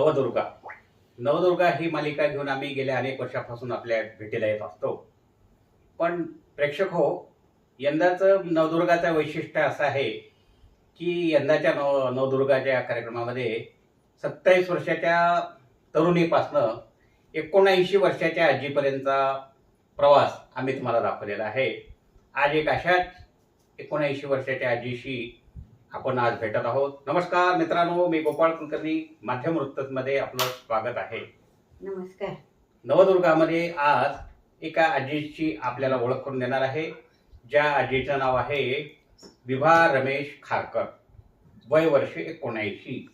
नवदुर्गा. नवदुर्गा ही मालिका घेऊन आम्ही गेल्या अनेक वर्षापासून आपल्या भेटीला येत असतो. पण प्रेक्षक हो यंदाचं नवदुर्गाचं वैशिष्ट्य असं आहे की यंदाच्या नव नवदुर्गाच्या कार्यक्रमामध्ये सत्तावीस वर्षाच्या तरुणीपासनं एकोणऐंशी वर्षाच्या आजीपर्यंतचा प्रवास आम्ही तुम्हाला दाखवलेला आहे. आज एक अशाच एकोणऐंशी वर्षाच्या आजीशी आपण आज भेटत आहोत. नमस्कार मित्रांनो मी गोपाळ कुलकर्णी माध्यम वृत्तमध्ये आपलं स्वागत आहे. नमस्कार. नवदुर्गामध्ये आज एका आजीची आपल्याला ओळख करून देणार आहे. ज्या आजीचं नाव आहे विभा रमेश खारकर. वय वर्ष एकोणऐंशी.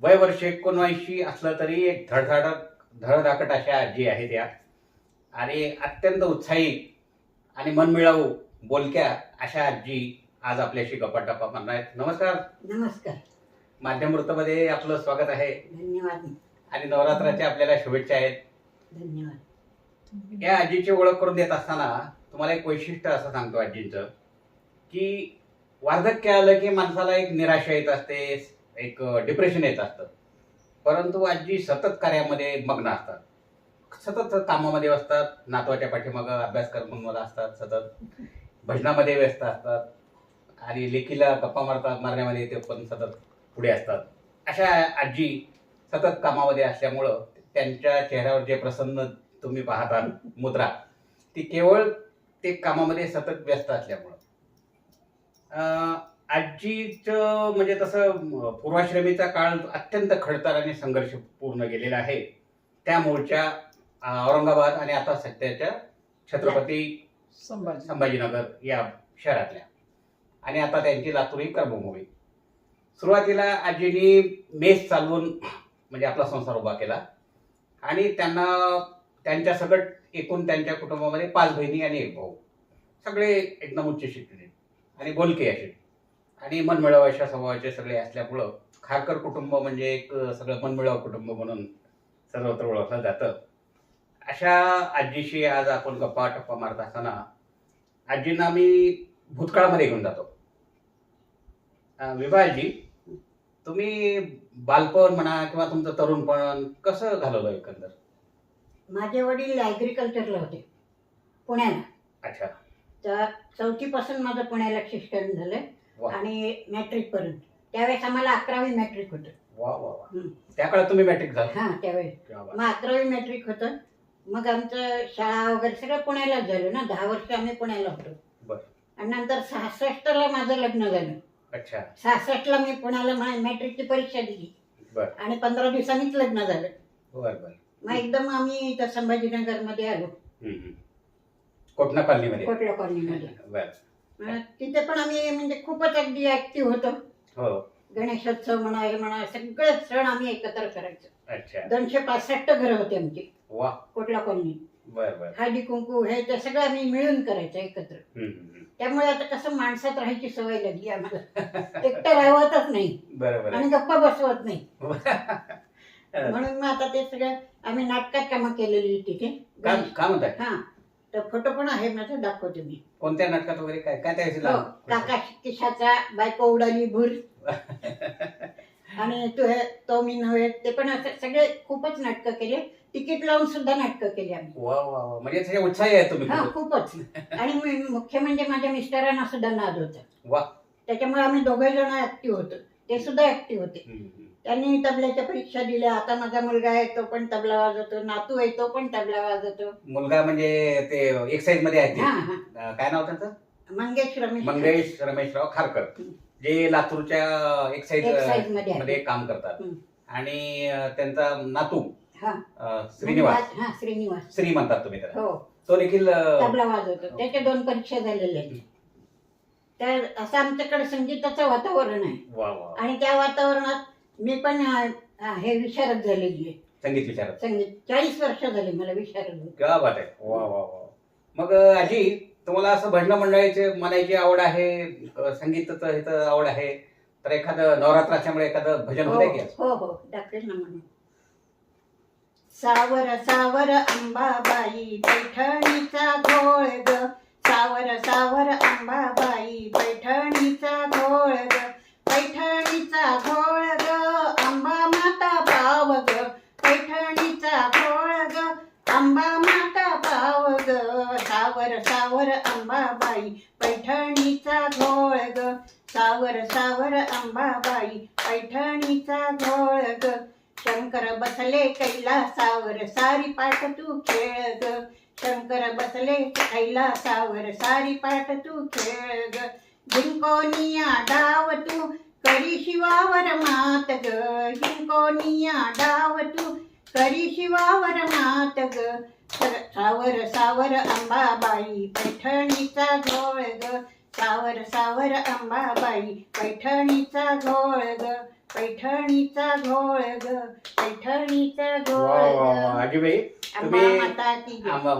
वय वर्ष एकोणऐंशी असलं तरी एक धडधाडक धडधाकट अशा आजी आहेत त्या आणि अत्यंत उत्साही आणि मनमिळावू बोलक्या अशा आजी आज आपल्याशी गप्पा टप्पा मारणार आहेत. नमस्कार. नमस्कार. माध्यम वृत्तमध्ये आपलं स्वागत आहे. धन्यवाद. आणि नवरात्राच्या आपल्याला शुभेच्छा आहेत. धन्यवाद. या आजीची ओळख करून देत असताना तुम्हाला एक वैशिष्ट्य असं सांगतो आजींचं की वार्धक्य आलं की माणसाला एक निराशा येत असते एक डिप्रेशन येत असतं. परंतु आजी सतत कार्यामध्ये मग्न असतात. सतत कामामध्ये असतात नातवाच्या पाठीमागं अभ्यास करत असतात सतत. भजनामध्ये व्यस्त असतात. आणि लेखीला गप्पा मारता मारण्यामध्ये ते पण सतत पुढे असतात. अशा आजी सतत कामामध्ये असल्यामुळं त्यांच्या चेहऱ्यावर जे प्रसन्न तुम्ही पाहता मुद्रा ती केवळ ते कामामध्ये सतत व्यस्त असल्यामुळं. आजीचं म्हणजे तसं पूर्वाश्रमीचा काळ अत्यंत खडतर आणि संघर्षपूर्ण गेलेला आहे. त्या मूळच्या औरंगाबाद आणि आता सध्याच्या छत्रपती संभाजी. संभाजीनगर या शहरातल्या. आणि आता त्यांची लातूर ही कर्मभूमी सुरुवातीला आजीनी मेस चालवून म्हणजे आपला संसार उभा केला. आणि त्यांना त्यांच्या सगळं एकूण त्यांच्या कुटुंबामध्ये पाच बहिणी आणि एक भाऊ. सगळे एकदम उच्च शिकले आणि बोलके असे. आणि मनमिळावाच्या स्वभावाचे सगळे असल्यामुळं खारकर कुटुंब म्हणजे एक सगळं मनमिळाव कुटुंब म्हणून सर्वत्र ओळखलं जातं. अशा आजीशी आज आपण गप्पा टप्पा मारत असताना आजींना मी भूतकाळामध्ये घेऊन जातो. विभाजी तुम्ही बालपण म्हणा किंवा तुमचं तरुणपण कसं घालवलं एकंदर? माझे वडील ॲग्रिकल्चरला होते पुण्याला. अच्छा. तर चौथीपासून माझं पुण्याला शिक्षण झालं वा. आणि मॅट्रिक पर्यंत. त्यावेळेस आम्हाला अकरावी मॅट्रिक होतं. वा वा. त्या काळात तुम्ही मॅट्रिक झाला? हां त्यावेळेस क्या बात. मग अकरावी मॅट्रिक होतं. मग आमचं शाळा वगैरे सगळं पुण्यालाच झालं ना. दहा वर्ष आम्ही पुण्याला होतो. बरं. आणि नंतर सहासष्टला माझं लग्न झालं. अच्छा. सहासष्टला मी पुण्याला मॅट्रिकची परीक्षा दिली. बरं. आणि पंधरा दिवसांनीच लग्न झालं. बर बर. मग एकदम आम्ही इथं संभाजीनगरमध्ये आलो. हम्म, हम्म. कोटणा कॉलनीमध्ये? कोटला कॉलनीमध्ये. बर. मग तिथे पण आम्ही म्हणजे खूपच अगदी ऍक्टिव्ह होतो. हो. गणेशोत्सव म्हणा हे म्हणा सगळे सण आम्ही एकत्र करायचो. अच्छा. दोनशे पासष्ट घरं होते आमची. वा. कोटला कॉलनी. बर बर. हळदी कुंकू हे ते सगळं आम्ही मिळून करायचं एकत्र. हम्म, हम्म, त्यामुळे आता कसं माणसात राहायची सवय लागली आम्हाला एकटं राहवतच नाही. हम्म. बरं. आणि गप्पा बसवत नाही. म्हणून मग आता ते सगळं आम्ही नाटकात कामं केलेली तिथे काय म्हणताय हा. तर फोटो पण आहे माझा दाखवते मी. कोणत्या नाटकात वगैरे काय काय त्याची हो, काका किशाचा बायको उडाली भूर. आणि तो हे तो मी नव्हे ते पण असं सगळे खूपच नाटकं केले. तिकीट लावून सुद्धा नाटकं केली आम्ही. वा वा वा. म्हणजे उत्साही आहे तुम्ही हा खूप. खूपच. आणि मी- मुख्य म्हणजे माझ्या मिस्टरांना सुद्धा नाद होता. वा. त्याच्यामुळे आम्ही दोघे जण ऍक्टिव्ह होतो. ते सुद्धा ऍक्टिव्ह होते. हम्म, हम्म. त्यांनी तबल्याच्या परीक्षा दिल्या. आता माझा मुलगा आहे तो पण तबला वाजवतो. नातू आहे तो पण तबला वाजवतो. मुलगा म्हणजे ते एक्साईजमध्ये आहे ते. हा हा. अं, काय नाव त्यांचं? मंगेश रमेश. मंगेश रमेशराव खारकर. हम्म. जे लातूरच्या एक्साईज एक्साईजमध्ये आहे. मध्ये काम करतात. हम्म. आणि अं, त्यांचा नातू हा. अं, श्रीनिवास. हा श्रीनिवास. श्री म्हणतात तुम्ही त्याला. हो. तो देखील अं, तबला वाजवतो. त्याच्या दोन परीक्षा झालेल्या आहेत. तर असं आमच्याकडे संगीताचं वातावरण आहे. वा वा. आणि त्या वातावरणात मी पण अं, अं, हे विशारद झालेली आहे. संगीत विचारत संगीत. चाळीस वर्ष झाली मला विशारद होऊन. क्या बात आहे. वा वा वा. मग अं, आजी तुम्हाला असं भजन मंडळाची म्हणायची आवड आहे? अं, संगीताचं ह्याचं आवड आहे? तर एखादं नवरात्राच्यामुळे एखादं भजन होतंय की हो हो दाखवेल ना म्हणून सावर सावर अंबाबाई पैठणीचा घोळ ग. सावर सावर अंबाबाई पैठणीचा घोळ ग. पैठणीचा घोळ ग अंबा माता पाव ग. पैठणीचा घोळ ग अंबा माता पाव ग. सावर सावर अंबाबाई पैठणीचा घोळ ग. सावर सावर अंबाबाई पैठणीचा घोळ ग. शंकर बसले कैलासावर सारी पाठ तू खेळ ग शंकर बसले कैलासावर सारी पाठ तू खेळ ग जिंकोनिया डाव तू करी शिवावर मात ग. जिंकोनिया डाव तू करी शिवावर मात ग. सावर सावर अंबाबाई पैठणीचा घोळ ग. सावर सावर अंबाबाई पैठणीचा घोळ ग. पैठणीचा घोळ ग पैठणीचा वा घोळ वा वा ग आजीबाई माता की. आंबा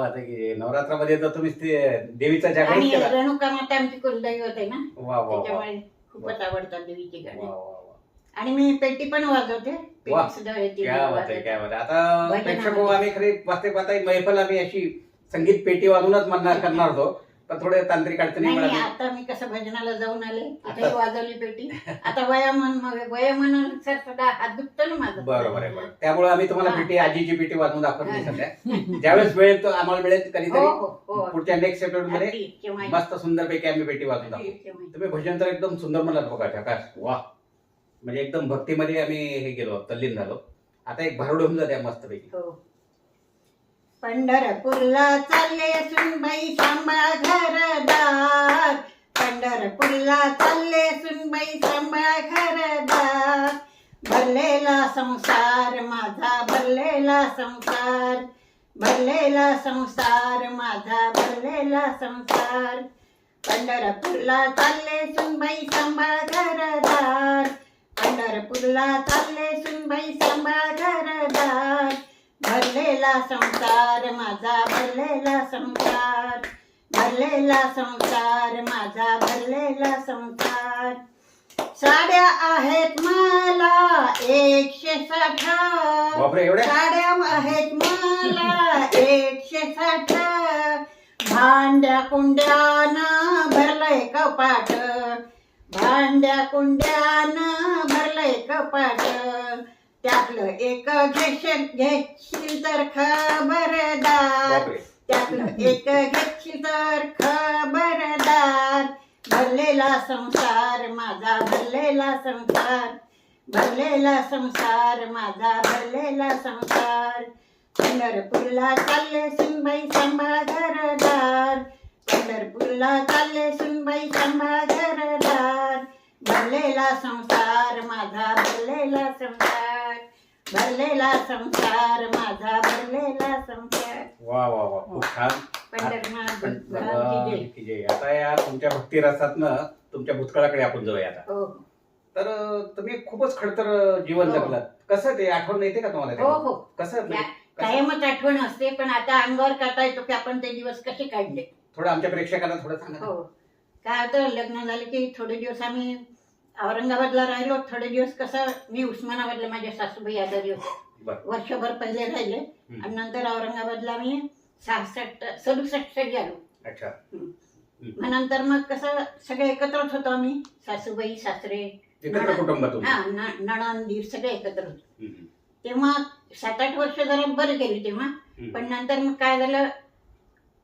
नवरात्रामध्ये तर तुम्ही ते देवीचा जागरण आणि केला रेणुका माता आमची कुलदैवत आहे ना वा वा वा वा त्याच्यामुळे खूपच आवडतात देवीची गाणी वा वा वा आणि मी पेटी पण वाजवते वा. पेटी सुद्धा येते क्या मला बात आहे वाजवायला. क्या बात आहे. आता भजनामध्ये. प्रेक्षक हो, आम्ही खरी वाचते पाहता मैफल आम्ही अशी संगीत पेटी वाजूनच म्हणणार करणार होतो पण थोडे तांत्रिक अडचणी नाही. आता मी कसं भजनाला जाऊन आले आता- वाजवली पेटी. आता वयामन वयामनानुसार सुद्धा हात दुखतो ना माझा. बरोबर आहे बरोबर. त्यामुळे आम्ही तुम्हाला हा. पेटी आजीची पेटी वाजवून दाखवत नाही हा. सध्या. ज्यावेळेस वेळ येतो आम्हाला वेळेत हो कधीतरी. हो हो पुढच्या नेक्स्ट एपिसोडमध्ये अगदी, केव्हाही. मस्त सुंदर पैकी आम्ही पेटी वाजवून दाखवू. केव्हाही. तुम्ही भजन तर एकदम सुंदर म्हणलात बघा झकास वा म्हणजे एकदम भक्तीमध्ये आम्ही हे गेलो तल्लीन झालो. आता एक भरवड होऊन जाते मस्त पैकी हो. पंढरपूरला चालले सुनबाई सांबा घरदार. पंढरपूरला चालले सुनबाई सांबा घरदार. भरलेला संसार माझा भरलेला संसार. भरलेला संसार माझा भरलेला संसार. पंढरपूरला चालले सुनबाई सांभाळ घरदार. पंढरपूरला चालले सुनबाई सांभाळ घरदार. भरलेला संसार माझा भरलेला संसार. भरलेला संसार माझा भरलेला संसार. साड्या आहेत मला एकशे साठ. साड्या आहेत मला एकशे साठ. भांड्या कुंड्यानं भरलंय कपाट. भांड्या कुंड्यानं भरलंय कपाट. त्यातलं एक घेशील घेशील तर खबरदार. बापरे. त्यातलं एक घेशील तर खबरदार. भरलेला संसार माझा भरलेला संसार. भरलेला संसार माझा भरलेला संसार. पंढरपूरला चालले सुनबाई सांभाळ घरदार पंढरपूरला चालले सुनबाई सांभाळ घरदार भरलेला संसार माझा भरलेला संसार. भरलेला संसार माझा भरलेला संसार. वा वा वा खूप छान. पंढरनाथ पण भगवान की जय. की जय. आता या तुमच्या भक्ती रसातनं तुमच्या भूतकाळाकडे आपण जाऊया आता. हो तर तुम्ही खूपच खडतर जीवन हो. जगलात. कसं ते आठवण येते का तुम्हाला हो ते? हो. कसं म्हणजे या- कायमच आठवण असते पण आता अंगावर काटा येतो की आपण ते दिवस कसे काढले. थोडं आमच्या प्रेक्षकांना थोडं सांगा हो. काय होतं लग्न झालं की थोडे दिवस आम्ही औरंगाबादला राहिलो थोडे दिवस कसं मी उस्मानाबादला माझ्या सासूबाई आजारी होते. वर्षभर पहिले राहिले. आणि नंतर औरंगाबादला मी सहासष्ट सदुसष्ट अच्छा. मग नंतर मग कसं सगळे एकत्रच होतो आम्ही. सासूबाई सासरे हा दीर सगळे एकत्र होतो. तेव्हा सात आठ वर्ष जरा बरं गेली तेव्हा. पण नंतर मग काय झालं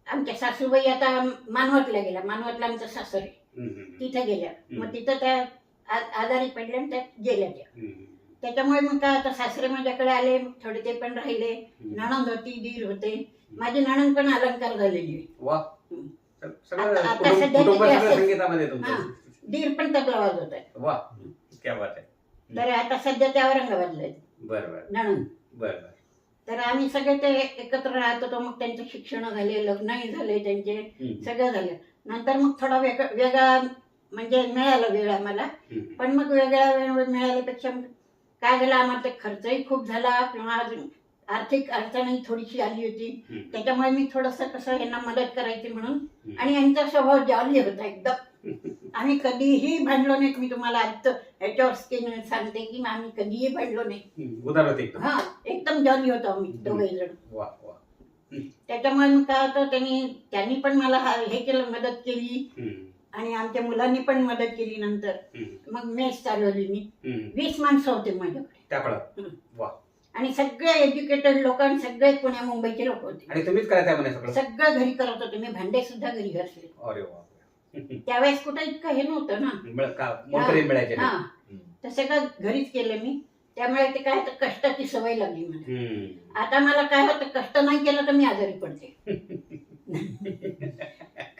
आमच्या सासूबाई आता मानवतला गेल्या. मानवतला आमचं सासरे. तिथे गेल्या. मग तिथं त्या आ- आजारी पडल्या आणि त्या गेल्या त्या. हम्म. त्याच्यामुळे मग काय आता सासरे माझ्याकडे आले मग थोडे ते पण राहिले. नणंद होती दीर होते. माझी नणंद पण अलंकार झालेली. आहे. वा. हम्म. सगळं आता- आता कुटुंब सध्या कुटुंब किती सगळं असेल? संगीतामध्ये. तुमचं. दीर पण तबला वाजवत आहे वा. क्या बात आहे. तर आता सध्या त्या औरंगाबादला आहेत. बरं बरं. नणंद. बरं बरं. तर आम्ही सगळे ते एकत्र राहत होतो मग त्यांचे शिक्षण झाले लग्नही झाले त्यांचे हम्म. सगळं झालं. नंतर मग थोडा वेग वेगळा म्हणजे मिळाला वेळ आम्हाला. हम्म. पण मग वेगळा वेळ मिळाल्यापेक्षा मग काय झालं आम्हाला ते खर्चही खूप झाला. किंवा अजून आर्थिक अडचणही थोडीशी आली होती. हम्म. त्याच्यामुळे मी थोडंसं कसं यांना मदत करायची म्हणून. आणि यांचा स्वभाव जॉली होता एकदम. आम्ही कधीही भांडलो नाहीत मी तुम्हाला आज ह्याच्यावर स्किन सांगते की आम्ही कधीही भांडलो नाही. हम्म. एकदम. हा एकदम जॉली होतो आम्ही दोघे जण. वा वा. त्याच्यामुळे मग काय होतं त्यांनी त्यांनी पण मला हा- हे केलं मदत केली. हम्म. आणि आमच्या मुलांनी पण मदत केली नंतर. हम्म. मग मेस चालवली मी हम्म. वीस माणसं होते माझ्याकडे. त्याकडं? हम्म. वा. आणि सगळे एज्युकेटेड लोक आणि सगळे पुण्या मुंबईचे लोक होते. आणि तुम्हीच करायचं म्हणे सगळं? सगळं घरी करत होते. मी भांडे सुद्धा घरी घासले. अरे त्यावेळेस कुठं इतकं हे नव्हतं ना. मिळ- का? मिळायचे हा. तर सगळं घरीच केलं मी. त्यामुळे ते काय तर कष्टाची सवय लागली मला. आता मला काय होतं कष्ट नाही केलं तर मी आजारी पडते.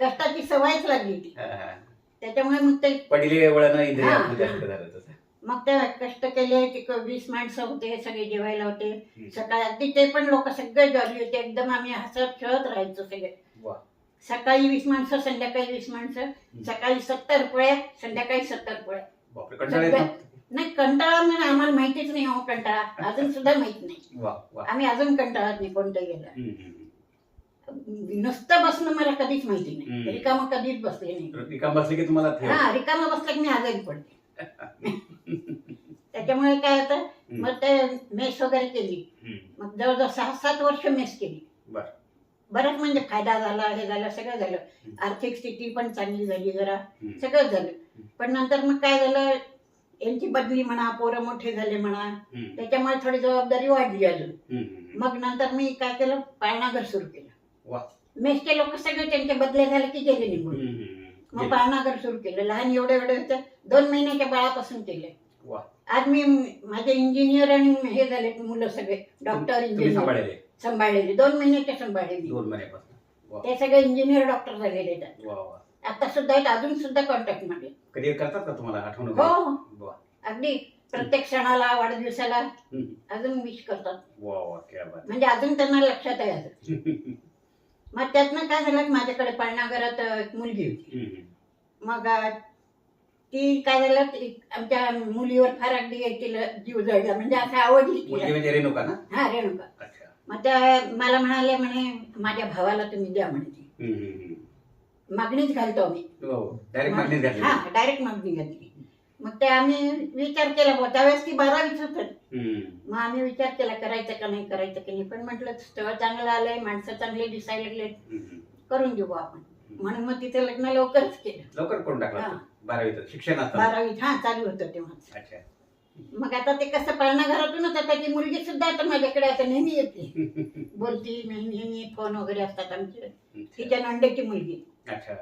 कष्टाची सवयच लागली ती हा, हा. त्याच्यामुळे मग ते पडिले वळण इंद्रिय हा. आपलं जास्त झालं तसं मग ते कष्ट केले ते क- वीस माणसं होते सगळे जेवायला होते. सकाळी अगदी ते पण लोक सगळे जॉली होते. एकदम आम्ही हसत खेळत राहायचो सगळे. वा. सकाळी वीस माणसं संध्याकाळी वीस माणसं. सकाळी सत्तर पोळ्या संध्याकाळी सत्तर पोळ्या. बापरे कंटाळा येत. सगळं- नव्हता? नाही कंटाळा म्हणजे आम्हाला माहितीच नाही हो कंटाळा. अजून सुद्धा माहीत नाही. वा वा. आम्ही अजून कंटाळत नाही कोणतं गेलं हम्म, हम्म, नुसतं बसणं मला कधीच माहिती नाही. रिकामं कधीच बसले नाही. रिकाम बसले की तुम्हाला ठेव हा रिकामा बसला की मी आजारी पडते त्याच्यामुळे काय होतं मग ते मेस वगैरे केली हम्म. मग जवळजवळ सहा सात वर्ष मेस केली बरं. बरंच म्हणजे फायदा झाला हे झालं सगळं झालं. आर्थिक स्थिती पण चांगली झाली जरा हम्म. सगळं झालं पण नंतर मग काय झालं यांची बदली म्हणा पोरं मोठे झाले म्हणा हम्म. त्याच्यामुळे थोडी जबाबदारी वाढली अजून हम्म. मग नंतर मी काय केलं पाळणाघर सुरू केलं वा. मेसचे लोक सगळे त्यांचे बदले झाले की गेले निघून हम्म. मग पाळणाघर सुरू केलं. लहान एवढे एवढे होते दोन महिन्याच्या बाळापासून केले. वा. आज मी माझे इंजिनियर आणि हे झाले मुलं सगळे डॉक्टर तुम्ही इंजिनियर सांभाळले? सांभाळलेले. दोन महिन्याचे सांभाळले मी. दोन महिन्यापासून. ते सगळे इंजिनियर डॉक्टर झालेले आहेत. वा वा. आता सुद्धा आहेत अजून सुद्धा कॉन्टॅक्टमध्ये. कधी करतात का तुम्हाला आठवण हो? हो. वा. अगदी प्रत्येक सणाला वाढदिवसाला हम्म. अजून विश करतात. वा वा क्या बात. म्हणजे अजून त्यांना लक्षात आहे अजून. मग त्यातनं काय झालं की माझ्याकडे पाळणाघरात एक मुलगी होती. मग ती काय झालं ती आमच्या मुलीवर फार अगदी तिला जीव जळला. म्हणजे असं आवडली मुलगी तिला म्हणजे रेणुका ना? हा रेणुका. अच्छा. मग त्या मला म्हणाले म्हणे माझ्या भावाला तुम्ही द्या म्हणे ती. हम्म, हम्म, हम्म. मागणीच घालतो आम्ही. हो डायरेक्ट मागणी घातली. हा डायरेक्ट मागणी घातली. मग ते आम्ही विचार केला बुवा त्यावेळेस ती बारावीच होत. हम्म. मग आम्ही विचार केला करायचं का नाही करायचं की नाही? पण म्हटलं स्थळ चांगलं आलंय माणसं चांगले दिसायला लागले. हम्म. करून घेऊ बुवा आपण. म्हणून मग तिथे लग्न लवकरच केलं. लवकर करून टाकला हा. बारावीत शिक्षण असताना बारावीत हा चालू होतं तेव्हा. अच्छा. मग आता ते कसं पाळणा घरातूनच आता ती मुलगी सुद्धा आता माझ्याकडे आता नेहमी येते. बोलती नेहमी नेहमी फोन वगैरे असतात आमचे. तिच्या नंडेची मुलगी. अच्छा.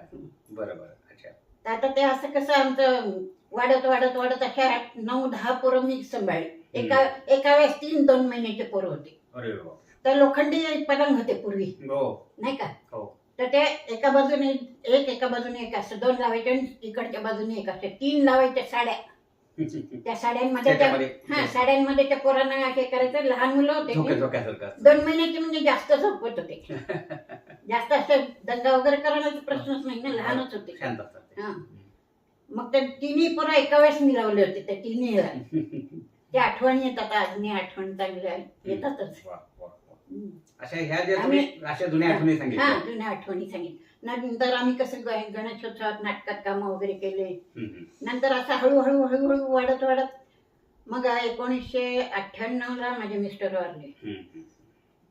बरं बरं. अच्छा. तर आता ते असं कसं आमचं वाढत वाढत वाढत अशा नऊ दहा पोरं मी सांभाळली एका एका वेळेस तीन दोन महिन्याचे पोरं होते अरे वा. तर लोखंडी पलंग होते पूर्वी हो नाही का हो. तर ते एका बाजूने एक एका बाजूने एक असं दोन लावायचे आणि इकडच्या बाजूने एक असे तीन लावायच्या साड्या त्या साड्यांमध्ये त्या त्याच्यामध्ये हा साड्यांमध्ये त्या पोरांना हे करायचं लहान मुलं होते झोके ते. झोक्यासारखं असतं. दोन महिन्याचे म्हणजे जास्त झोपत होते जास्त असं दंगा वगैरे करण्याचा प्रश्नच नाही ना लहानच होते शांत असतात ते. हा. मग ते तिन्ही पोरं एका वेळेस मी लावले होते त्या तिन्ही त्या आठवणी येतात आजनी आठवण चांगल्या येतातच वा, वा, वा. हम्म. अशा ह्या ज्या तुम्ही अशा जुन्या आठवणी हा सांगितल्या जुन्या आठवणी नंतर आम्ही कसं ग- गणेशोत्सवात नाटकात कामं वगैरे केले हम्म. नंतर असं हळूहळू हळूहळू वाढत वाढत मग एकोणीसशे अठ्ठ्याण्णव ला माझे मिस्टर वारले हम्म.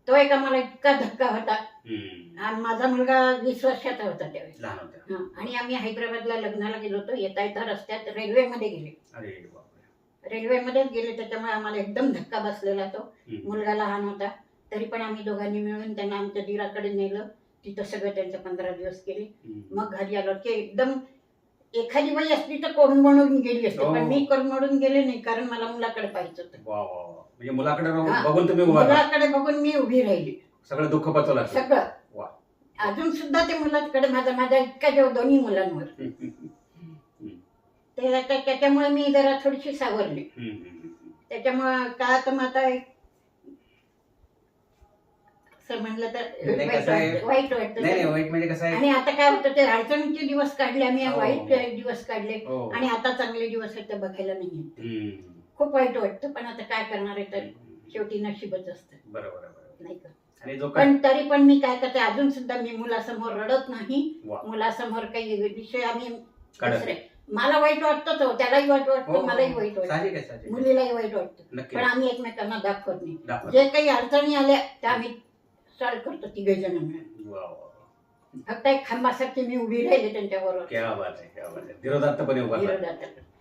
तो एक आम्हाला इतका धक्का होता. हम्म. आणि माझा मुलगा वीस वर्षाचा होता त्यावेळेस लहान होत्या हा. आणि आम्ही हैदराबादला लग्नाला गेलो होतो. येता येता रस्त्यात रेल्वेमध्ये गेले. अरे बापरे. रेल्वेमध्येच गेले त्याच्यामुळे आम्हाला एकदम धक्का बसलेला तो. हम्म. मुलगा लहान होता. तरी पण आम्ही दोघांनी मिळून त्यांना आमच्या दिराकडे नेलं. तिथं सगळं त्यांचं पंधरा दिवस केले हम्म. मग घरी आलो की एकदम एखादी बाई असली तर कोण म्हणून गेली असते हो. पण मी कोण म्हणून गेले नाही कारण मला मुलाकडे पाहिजे होतं वा वा वा म्हणजे मुलाकडे राहून हा. बघून तुम्ही उभा राहा. मुलाकडे बघून मी उभी राहिली सगळं दुःख पचवलं असेल. सगळं. अजून सुद्धा ते मुलाकडे माझा माझा इतका जेव दोन्ही मुलांवर ते त्या- त्याच्यामुळे मी जरा थोडीशी सावरली त्याच्यामुळं का तर मग आता एक- असं म्हणलं तर नाही, वाईट कसं आहे- वाटतं- वाईट वाटतं नाही नाही वाईट म्हणजे कसं आहे आणि आता काय होतं ते अडचणीचे दिवस काढले आम्ही हो. वाईट दिवस काढले हो. आणि आता चांगले दिवस आहेत ते बघायला नाही. हम्म. खूप वाईट वाटतं पण आता काय करणार आहे तर शेवटी नशीबच असतं बरोबर आहे, बरोबर नाही का आणि जो पण तरी पण मी काय करते अजून सुद्धा मी मुलासमोर रडत नाही वा. मुलासमोर काही विषय आम्ही काढत दुसरे मला वाईट वाटतं तो त्यालाही वाईट हो, वाटतं हो. मलाही वाईट वाटतं साहजिक आहे साहजिक आहे. मुलीलाही वाईट वाटतं नक्की पण आम्ही एकमेकांना दाखवत नाही दाखवा. जे काही अडचणी आल्या त्या आम्ही सॉल्व करतो तिघे जण मिळून. वा, वा, वा. फक्त एक खांबासारखी मी उभी राहिले त्यांच्याबरोबर. क्या बात आहे क्या बात आहे. धीरोदात्तपणे उभा राहा. विरोधात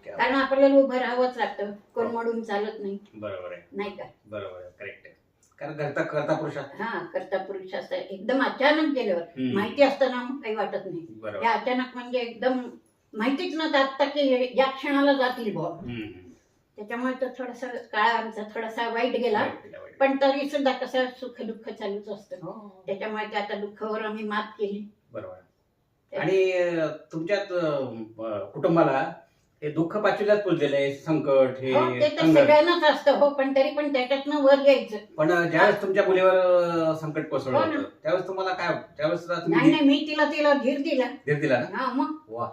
क्या कारण आपल्याला उभं राहावंच लागतं. कोण मोडून चालत नाही. बरोबर आहे. नाही का? बरोबर आहे. करेक्ट आहे. कारण घरता करता पुरुष हा करता पुरुष असं एकदम अचानक गेल्यावर हम्म. माहिती असताना मग काही वाटत नाही. बरोबर. अचानक म्हणजे एकदम माहितीच नव्हतं आता की या क्षणाला जातील बुवा. हम्म, हम्म. त्याच्यामुळे तो थोडासा काळ आमचा थोडासा वाईट गेला. पण तरी सुद्धा कसं सुख दुःख चालूच असतं. हो. त्याच्यामुळे ते आता दुःखावर आम्ही मात केली. बरोबर आणि तुमच्यात अं, कुटुंबाला हे दुःख पाचवीलाच पुजलेलं आहे संकट हे हो ते तर संघर्ष. सगळ्यांनाच असतं. हो पण तरी पण त्याच्यातनं वर यायचं पण ज्यावेळेस तुमच्या मुलीवर अं, संकट कोसळलं हो ना. होतं त्यावेळेस तुम्हाला काय त्यावेळेस नाही नाही मी तिला तिला धीर दिला. धीर दिला ना? हा मग. वा.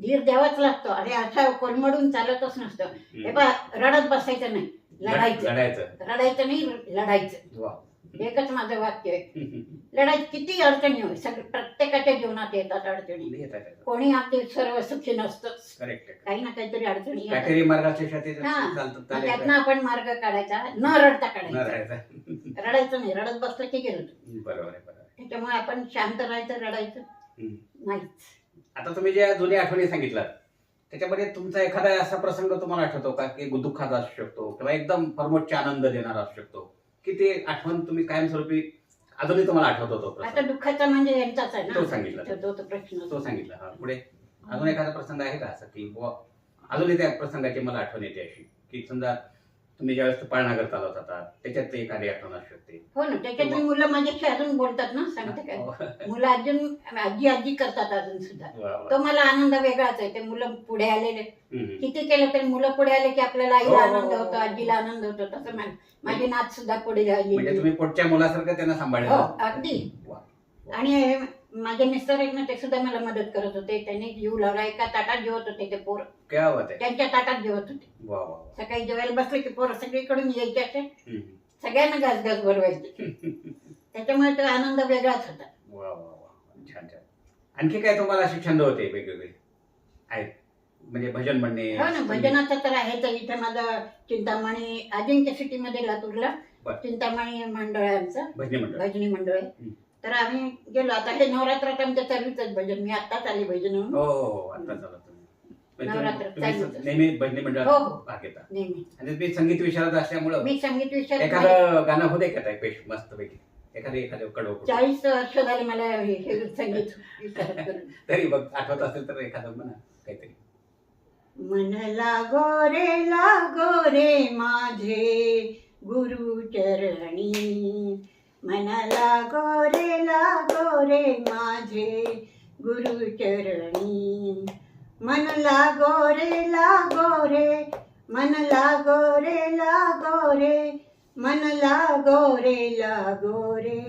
धीर द्यावाच लागतो. अरे असा कोलमडून चालतच नसतं. हे. पा रडत बसायचं नाही. लढायचं. लढायचं. रडायचं नाही लढायचं. वा. एकच माझं वाक्य आहे. लढाई किती अडचणी होय? सगळं प्रत्येकाच्या जीवनात येतात अडचणी. कोणी आपले सर्व सुखी नसतंच. करेक्ट काही ना काहीतरी अडचणी येतात. मार्गाच्या हा. मग. त्यातनं आपण मार्ग काढायचा. न रडता काढायचा. रडायचं नाही. रडत बसलं की गेलं. बरोबर आहे बरोबर आहे. त्याच्यामुळे आपण शांत राहायचं रडायचं. हम्म. नाहीच. आता तुम्ही ज्या जुन्या आठवणी सांगितल्या त्याच्यामध्ये तुमचा एखादा असा प्रसंग तुम्हाला आठवतो का की दुःखाचा असू शकतो किंवा एकदम परमोच्च आनंद देणारा असू शकतो? की ते आठवण तुम्ही कायमस्वरूपी अजूनही तुम्हाला आठवतो तो आता दुःखाचा म्हणजे यांचाच आहे तो सांगितला. तो- प्रश्न तो सांगितला. हा पुढे. अजून एखादा प्रसंग आहे का असं की अजूनही त्या प्रसंगाची मला आठवण येते अशी? की समजा तुम्ही ज्यावेळेस पाळणागर चालवत होता त्याच्यात ते एखादी आठवण असू शकते. हो ना त्याच्यातून मुलं माझ्याशी अजून बोलतात ना सांगते काय वा, मुलं अजून आजी आजी करतात अजून सुद्धा. तो मला आनंद वेगळाच आहे. ते मुलं पुढे आलेले. किती केलं तरी मुलं पुढे आले की आपल्याला आईला हो, हो, आनंद हो. होतो आजीला आनंद होतो तसं मा- माझी नात सुद्धा पुढे आली म्हणजे तुम्ही पोटच्या मुलासारखं त्यांना हो सांभाळलं अगदी. आणि हे माझे मिस्टर आहेत ना ते सुद्धा मला मदत करत होते. त्यांनी जीव लावला एका ताटात जेवत होते ते पोर. क्या बात आहे. त्यांच्या ताटात जेवत होते. वा वा वा. सकाळी जेवायला बसले की पोरं सगळीकडून यायचे असे हम्म. सगळ्यांना घास घास भरवायचे. त्याच्यामुळे तो आनंद वेगळाच होता. वा वा वा. छान छान. आणखी काय तुम्हाला असे छंद होते वेगवेगळे? आहेत म्हणजे भजन म्हणणे हो ना भजनाचं तर आहे तर इथे माझं चिंतामणी अजिंक्य सिटीमध्ये लातूरला. बर. चिंतामणी मंडळ आहे आमचं. भजनी मंडळ. भजनी मंडळ आहे. हं. तर आम्ही गेलो. आता हे नवरात्रात आमच्या चालूच भजन. मी आत्ताच आली भजन हो हो हो. आता चला तुम्ही. नवरात्र तुम्ही चालूच. नेहमी भजनी हो, मंडळात हो. भाग घेता. नेहमी. आणि तुम्ही संगीत विशारद असल्यामुळं मी संगीत विषयात एखादं गाणं होते का ताई? पेश मस्त पैकी एखादं एखादं कडव चाळीस वर्ष झाले मला हे हे संगीत करून. तरी बघ आठवत असेल तर एखादं म्हणा काहीतरी. मन लागो रे लागो रे माझे गुरु चरणी. मनाला लागो रे लागो रे माझे गुरु चरणी. मन लागो रे लागो रे मन लागो रे लागो रे मन लागो रे लागो रे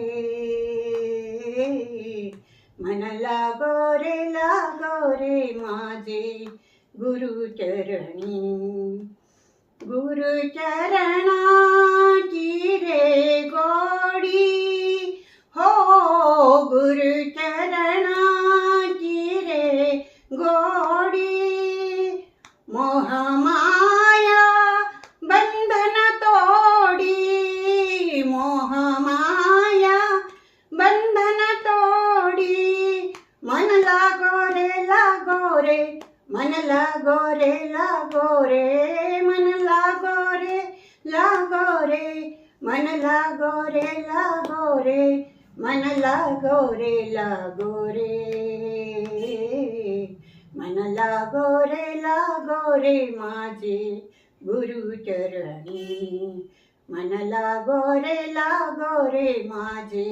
मन लागो रे लागो रे माझे गुरुचरणी गुरुचरणाची रे गोडी. हो गुरुचरणाची रे गोडी मोहमाया बंधन तोडी मोहमाया बंधन तोडी मन लागो रे लागो रे मन लागो रे लागो रे मन लागो रे लागो रे मन लागो रे लागो रे मन लागो रे लागो रे मन लागो रे लागो रे माझे गुरुचरणी मन लागो रे लागो रे माझे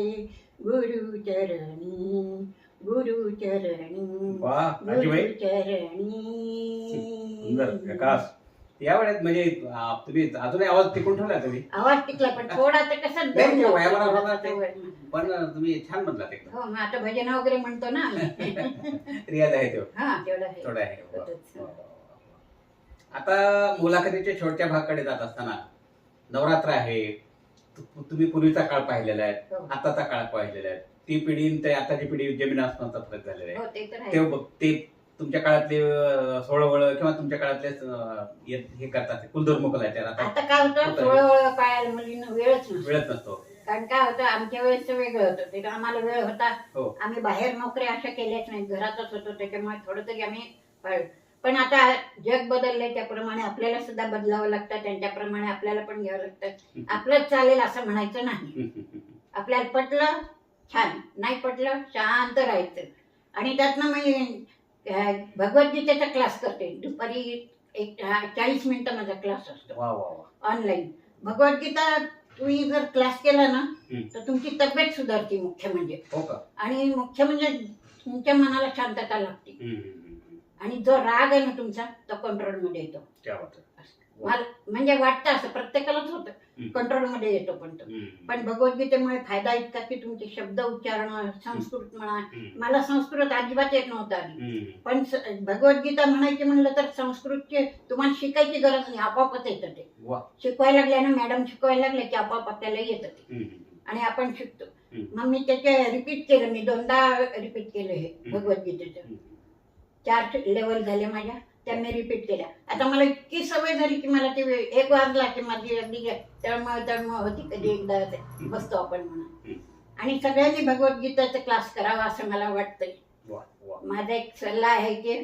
गुरुचरणी गुरुचरणी वा आजीबाई गुरुचरणी सुंदर प्रकाश या वेळेत म्हणजे आ, तुम्ही अजूनही आवाज टिकून ठेवला तुम्ही आवाज टिकला पण थोडा तर कसं नाही, नाही, ते. हो पण तुम्ही छान म्हणला एकदम मग आता भजन वगैरे म्हणतो ना आम्ही. रियाज आहे तो हा तेवढं आहे थोडा आहे वा, होतच. वा, वा, वा. आता मुलाखतीच्या शेवटच्या भागाकडे जात असताना नवरात्र आहे तु- तुम्ही पूर्वीचा काळ पाहिलेला आहे हो. आताचा काळ पाहिलेला आहे ती पिढी आणि ते आताची पिढी जमीन आसमानचा फरक झालेला आहे. हो ते तर ते आहे बघ- ते तुमच्या काळातले सोळवळ किंवा तुमच्या काळातले अं, हे हे करतात कुलधर्म कलाचार आता आता काय होतं? होतं. सोळा वेळा पायाला मुलींना वेळच नसतो. वेळच नसतो. कारण काय होतं? आमच्या वेळेस वेगळं होतं. ते आम्हाला वेळ होता. हो. आम्ही बाहेर नोकऱ्या अशा केल्याच नाही घरातच होतो त्याच्यामुळे थोडं तरी आम्ही पाळ- पण आता जग बदललंय त्याप्रमाणे आपल्याला सुद्धा बदलावं लागतं त्यांच्याप्रमाणे आपल्याला पण घ्यावं लागतं. आपलंच चालेल असं म्हणायचं नाही. आपल्याला पटलं छान. नाही पटलं शांत राहायचं. आणि त्यातनं मी भगवद्गीतेचा क्लास करते. दुपारी एक चाळीस मिनिटं माझा क्लास असतो. वा वा वा. ऑनलाईन भगवद्गीता तुम्ही जर क्लास केला ना. तर तुमची तब्येत सुधारते मुख्य म्हणजे. हो का? आणि मुख्य म्हणजे तुमच्या मनाला शांतता लागते. आणि जो राग आहे ना तुमचा तो कंट्रोलमध्ये येतो. क्या बात आहे. मला म्हणजे वाटतं असं प्रत्येकालाच होतं. कंट्रोलमध्ये येतो पण तो. पण भगवद्गीतेमुळे फायदा इतका की तुमचे शब्द उच्चारण संस्कृत म्हणा मला संस्कृत अजिबात येत नव्हतं. पण भगवद्गीता म्हणायची म्हणलं तर संस्कृतचे तुम्हाला शिकायची गरज नाही आपोआपच येतं ते. शिकवायला लागल्यानं मॅडम शिकवायला लागले की आपोआप आपल्याला येतं ते. आणि आपण शिकतो. मग मी त्याचे रिपीट केलं मी दोनदा रिपीट केलं हे. भगवद्गीतेचं. चार लेवल झाले माझ्या. त्या मी रिपीट केल्या. आता मला इतकी सवय झाली की मला ते एक वाजला की माझी अगदी तळमळ तळमळ होती कधी एकदा बसतो आपण म्हणून. आणि सगळ्यांनी भगवद्गीताचा क्लास करावा असं मला वाटतंय. माझा एक सल्ला आहे की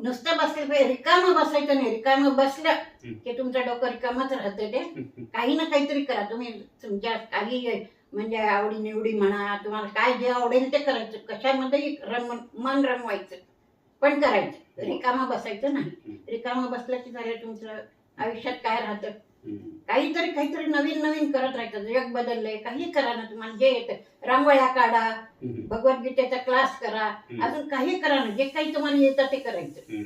नुसतं बसलं रिकामं बसायचं नाही. रिकामं बसलं. की तुमचं डोकं रिकामच राहतं ते. काही ना काहीतरी करा. तुम्ही तुमच्या काही म्हणजे आवडी निवडी म्हणा तुम्हाला काय जे आवडेल ते करायचं. कशामध्येही रम मन रमवायचं. पण करायचं. रिकामं बसायचं नाही. रिकामं बसलं की झालं तुमचं आयुष्यात काय राहतं. काहीतरी काहीतरी नवीन नवीन करत राहायचं. जग बदललंय. काही करा ना तुम्हाला. जे येतं. रांगोळ्या काढा. भगवद्गीतेचा क्लास करा. अजून काही करा ना. जे काही तुम्हाला येतं ते करायचं.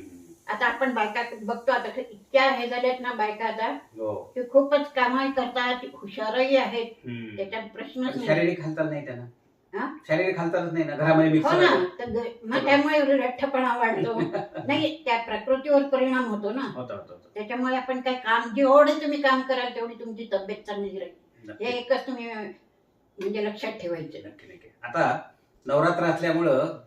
आता आपण बायका बघतो. आता इतक्या हे झाल्यात ना बायका आता. हो. की खूपच कामही करतात. हुशारही आहेत. त्याच्यात प्रश्नच नाही. शारीरिक हालचाल नाही त्यांना. हा? शारीरिक हालचालच नाही ना घरामध्ये मिक्स हो ना तर ग- मग त्यामुळे लठ्ठपणा वाढतो. नाही त्या प्रकृतीवर परिणाम होतो ना. होतं होतं होतं. त्याच्यामुळे आपण काय काम जेवढे तुम्ही काम कराल तेवढी तुमची तब्येत चांगली राहील. नक्की. हे एकच तुम्ही म्हणजे लक्षात ठेवायचे. नक्की नक्की. आता नवरात्र असल्यामुळं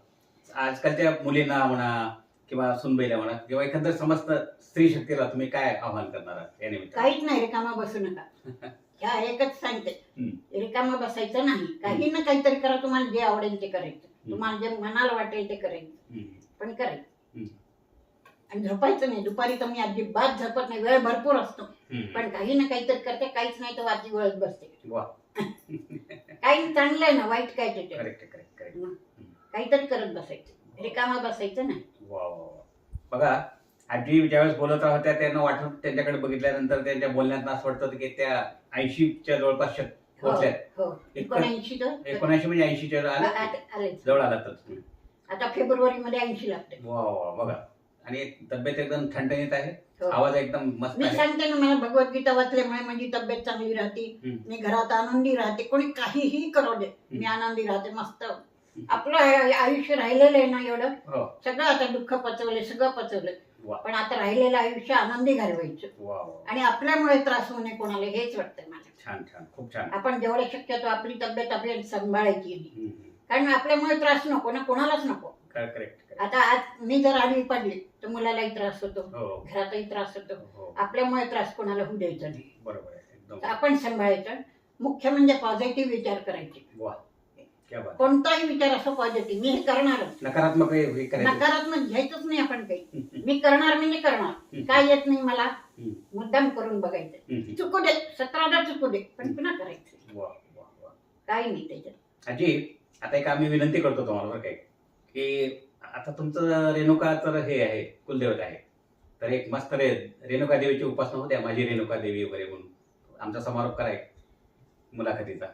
आजकालच्या मुलींना म्हणा किंवा सुनबाईला म्हणा किंवा एकंदर समस्त स्त्री शक्तीला तुम्ही काय आव्हान करणार आहात या निमित्तानं? काहीच नाही रिकामा बसू नका. ह्या एकच सांगते. रिकामा बसायचं नाही. काही ना काहीतरी करा तुम्हाला जे आवडेल ते करायचं. तुम्हाला जे मनाला वाटेल ते करायचं. पण करायचं. आणि झोपायचं नाही. दुपारी तर मी अजिबात झोपत नाही. वेळ भरपूर असतो. पण काही ना काहीतरी करते. काहीच नाही तर वाची वळत बसते. काही चांगलं आहे ना वाईट काय त्याच्यात? करेक्ट काहीतरी करत बसायचं. रिकामा बसायचं नाही. बघा आजी ज्यावेळेस बोलत होत्या त्यांना वाटून त्यांच्याकडे बघितल्यानंतर त्यांच्या बोलण्यात असं वाटतं की त्या ऐंशीच्या जवळपास हो पोहोचल्या हो एकोणऐंशी एकोणऐंशी म्हणजे ऐंशीच्या जवळ आले आ- आलेच. जवळ आला तर तुम्ही. आता फेब्रुवारी मध्ये ऐंशी लागते वा वा बघा आणि तब्येत एकदम ठणठणीत आहे हो. आवाज एकदम मस्त मी सांगते ना मला भगवद्गीता वाचल्यामुळे माझी तब्येत चांगली राहते. मी घरात आनंदी राहते कोणी काहीही करू दे मी. आनंदी राहते मस्त आपलं आय- आयुष्य राहिलेलं आहे ना एवढं. हो. सगळं आता दुःख पचवले सगळं पचवलं वा. पण आता राहिलेलं आयुष्य आनंदी घालवायचं. वा वा आणि आपल्यामुळे त्रास होऊ नये कोणाला हेच वाटतं मला. छान छान. खूप छान. आपण जेवढे शक्यतो आपली तब्येत आपल्याला सांभाळायची आहे. हम्म, हम्म. कारण आपल्यामुळे त्रास नको ना कोणालाच नको. करेक्ट करेक्ट आता आज मी जर आडवी पडली तर मुलालाही त्रास होतो हो. घरातही त्रास होतो. हो आपल्यामुळे त्रास कोणाला होऊ द्यायचा नाही. बरोबर आहे. एकदम तर आपण सांभाळायचं. मुख्य म्हणजे पॉझिटिव्ह विचार करायचे. वा. क्या बात कोणताही विचार असो पॉझिटिव्ह मी हे करणारच नकारात्मक हे हे करायचं. नकारात्मक घ्यायचंच नाही आपण काही. मी करणार म्हणजे करणार. काय येत नाही मला? हम्म. मुद्दाम करून बघायचं. हम्म. चुकू दे. सतरादा चुकू दे. पण पुन्हा करायचं. वा वा वा. काही नाही त्याच्यात. आजी आता एक आम्ही विनंती करतो तुम्हाला बरं काय की आता तुमचं रेणुका तर हे आहे कुलदेवत आहे. तर एक मस्त रे रेणुका देवीची उपासना होत्या माझी रेणुका देवी वगैरे म्हणून. आमचा समारोप कराय मुलाखतीचा.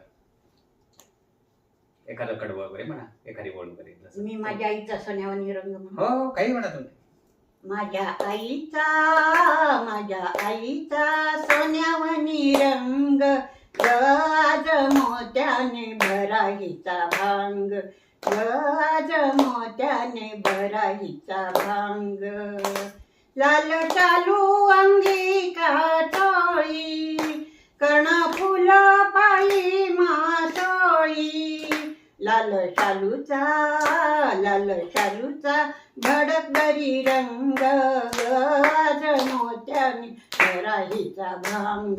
एखादं कडवं वगैरे म्हणा एखादी ओळ वगैरे जसं. मी माझ्या आईचा सोन्यावानी रंग म्हणून हो हो, काही म्हणा तुम्ही. माझ्या आईचा माझ्या आईचा सोन्यावनी रंग आज मोत्याने भराईचा भांग आज मोत्याने भराईचा भांग. लाल चालू अंगी कातोळी कर्ण फुल पायी मासोळी लाल शालूचा लाल शालूचा धडक दरी रंग गज मोत्याने भराहीचा भांग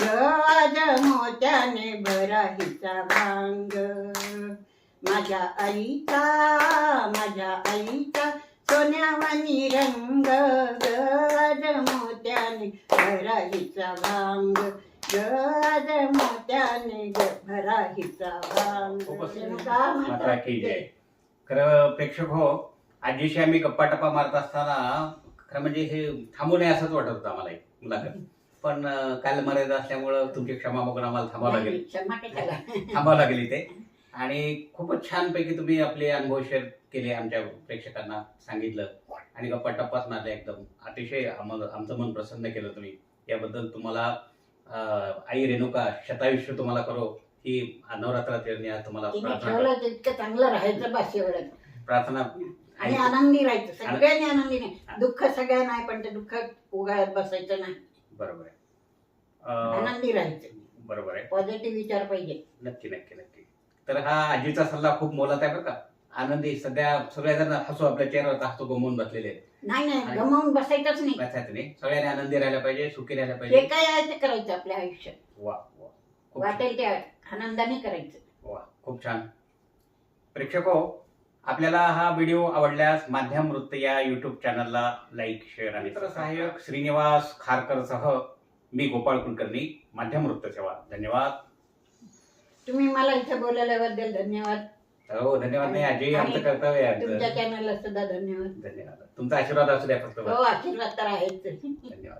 गज मोत्याने भराहीचा भांग. माझ्या आईचा माझ्या आईचा सोन्यावानी रंग गज मोत्याने भराहीचा भांग. गज मोत्याने माता की जय जय. खरं प्रेक्षक हो आजीशी आम्ही गप्पा टप्पा मारत असताना खरं म्हणजे हे थांबू नये असंच वाटत होतं आम्हाला एक मुलाखत. पण काल मर्यादा असल्यामुळं तुमची क्षमा मागून आम्हाला थांबावं लागेल. थांबावं लागेल इथे. आणि खूपच छानपैकी तुम्ही आपले अनुभव शेअर केले आमच्या प्रेक्षकांना सांगितलं. आणि गप्पा टप्पाच मारल्या एकदम. अतिशय आम्हाला आमचं मन प्रसन्न केलं तुम्ही. याबद्दल तुम्हाला आई रेणुका शतायुष्य तुम्हाला करो. ही नवरात्रात तुम्हाला प्रार्थना ठेवलं तितकं चांगलं राहायचं बस एवढं प्रार्थना आणि आनंदी राहायचं. सगळ्यांनी आनंदी नाही. दुःख सगळ्या नाही पण ते दुःख उगाळत बसायचं नाही. बरोबर आहे. अं, आनंदी राहायचं. बरोबर आहे. पॉझिटिव्ह विचार पाहिजे. नक्की नक्की नक्की. तर हा आजीचा सल्ला खूप मोलाचा आहे बरं का. आनंदी सध्या सगळेजण हसू आपल्या चेहऱ्यावर हसू गमवून बसलेले आहेत. नाही नाही गमावून बसायचंच नाही. बसायचं नाही. सगळ्यांनी आनंदी राहायला पाहिजे सुखी राहायला जे पाहिजे. काय आहे ते करायचं आपल्या आयुष्यात. वा वा. खूप छान. वाटेल ते आनंदाने करायचं. वा खूप छान. प्रेक्षक हो आपल्याला हा व्हिडिओ आवडल्यास माध्यम वृत्त या युट्यूब चॅनलला लाईक शेअर आणि तर सहाय्यक श्रीनिवास खारकरसह मी गोपाळ कुलकर्णी माध्यम वृत्त सेवा धन्यवाद. तुम्ही मला इथे बोलवल्याबद्दल धन्यवाद. हो धन्यवाद नाही आमचं आणि कर्तव्य आहे तुमच्या आमचं. चॅनलला सुद्धा धन्यवाद धन्यवाद तुमचा आशीर्वाद असू द्या फक्त. हो आशीर्वाद तर आहेच धन्यवाद